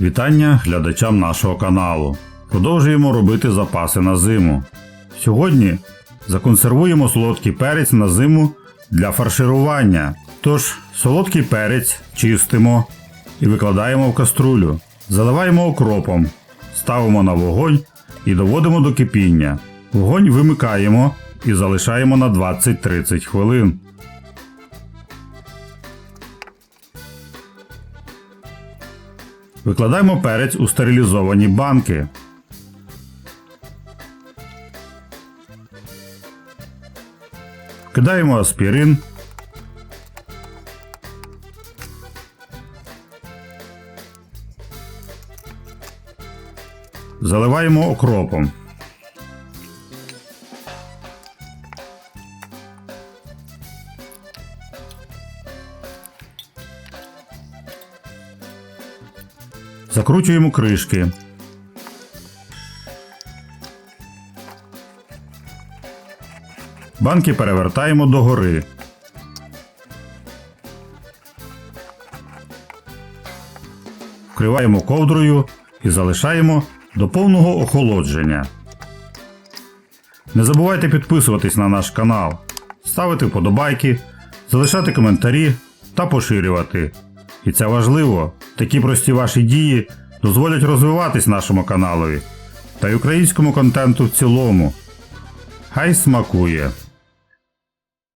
Вітання глядачам нашого каналу. Продовжуємо робити запаси на зиму. Сьогодні законсервуємо солодкий перець на зиму для фарширування. Тож, солодкий перець чистимо і викладаємо в каструлю. Заливаємо окропом, ставимо на вогонь і доводимо до кипіння. Вогонь вимикаємо і залишаємо на 20-30 хвилин. Викладаємо перець у стерилізовані банки. Кидаємо аспірин. Заливаємо окропом. Закручуємо кришки. Банки перевертаємо догори. Вкриваємо ковдрою і залишаємо до повного охолодження. Не забувайте підписуватись на наш канал, ставити вподобайки, залишати коментарі та поширювати. І це важливо, такі прості ваші дії дозволять розвиватись нашому каналові та й українському контенту в цілому. Хай смакує!